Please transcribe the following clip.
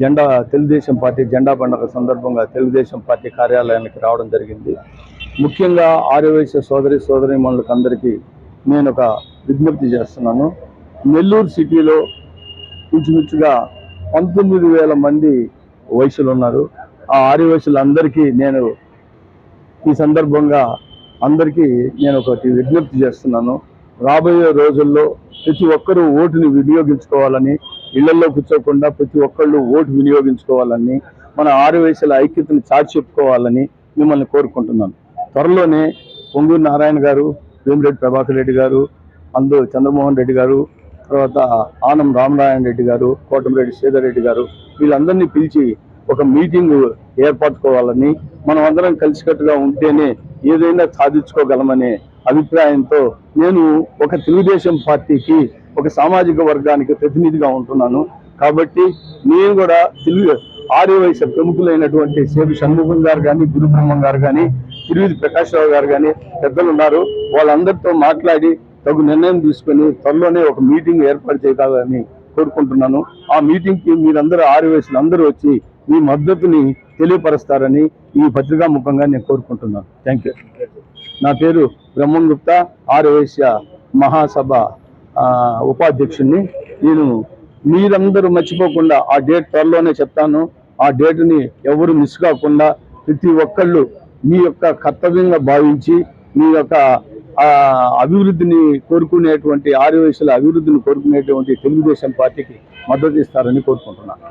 జెండా తెలుగుదేశం పార్టీ జెండా పండుగ సందర్భంగా తెలుగుదేశం పార్టీ కార్యాలయానికి రావడం జరిగింది. ముఖ్యంగా ఆర్యవైశ్య సోదరి సోదరి అందరికీ నేను ఒక విజ్ఞప్తి చేస్తున్నాను. నెల్లూరు సిటీలో ఇంచుమించుగా పంతొమ్మిది వేల మంది వయసులు ఉన్నారు. ఆ ఆర్యవయసులందరికీ నేను ఈ సందర్భంగా అందరికీ నేను ఒకటి విజ్ఞప్తి చేస్తున్నాను. రాబోయే రోజుల్లో ప్రతి ఒక్కరూ ఓటుని వినియోగించుకోవాలని ఇళ్ళలో కూర్చోకుండా ప్రతి ఒక్కళ్ళు ఓటు వినియోగించుకోవాలని మన ఆరు వయసుల ఐక్యతను చాటి చెప్పుకోవాలని మిమ్మల్ని కోరుకుంటున్నాను. త్వరలోనే పొంగూరు నారాయణ గారు వేమిరెడ్డి ప్రభాకర్ రెడ్డి గారు అందు చంద్రమోహన్ రెడ్డి గారు తర్వాత ఆనం రామనారాయణ రెడ్డి గారు కోటమిరెడ్డి శ్రీధర్ రెడ్డి గారు వీళ్ళందరినీ పిలిచి ఒక మీటింగ్ ఏర్పరచుకోవాలని మనం అందరం కలిసికట్టుగా ఉంటేనే ఏదైనా సాధించుకోగలమనే అభిప్రాయంతో నేను ఒక తెలుగుదేశం పార్టీకి ఒక సామాజిక వర్గానికి ప్రతినిధిగా ఉంటున్నాను. కాబట్టి నేను కూడా తెలుగు ఆర్యవైశ్య ప్రముఖులైనటువంటి సేవి షణ్ముఖం గారు కానీ గురు బ్రహ్మం గారు కానీ తిరువిధి ప్రకాశ్రావు గారు కానీ పెద్దలు ఉన్నారు. వాళ్ళందరితో మాట్లాడి తగు నిర్ణయం తీసుకొని త్వరలోనే ఒక మీటింగ్ ఏర్పాటు చేయాలని కోరుకుంటున్నాను. ఆ మీటింగ్కి మీరందరూ ఆర్యవైశ్యులు అందరూ వచ్చి మీ మద్దతుని తెలియపరుస్తారని ఈ పత్రికా ముఖంగా నేను కోరుకుంటున్నాను. థ్యాంక్ యూ నా పేరు బ్రహ్మం గుప్తా ఆర్యవైశ్య మహాసభ ఉపాధ్యక్షుడిని నేను మీరందరూ మర్చిపోకుండా ఆ డేట్ త్వరలోనే చెప్తాను. ఆ డేట్ని ఎవరు మిస్ కాకుండా ప్రతి ఒక్కళ్ళు మీ యొక్క కర్తవ్యంగా భావించి మీ యొక్క అభివృద్ధిని కోరుకునేటువంటి ఆర్యవయసుల అభివృద్ధిని కోరుకునేటువంటి తెలుగుదేశం పార్టీకి మద్దతు ఇస్తారని కోరుకుంటున్నాను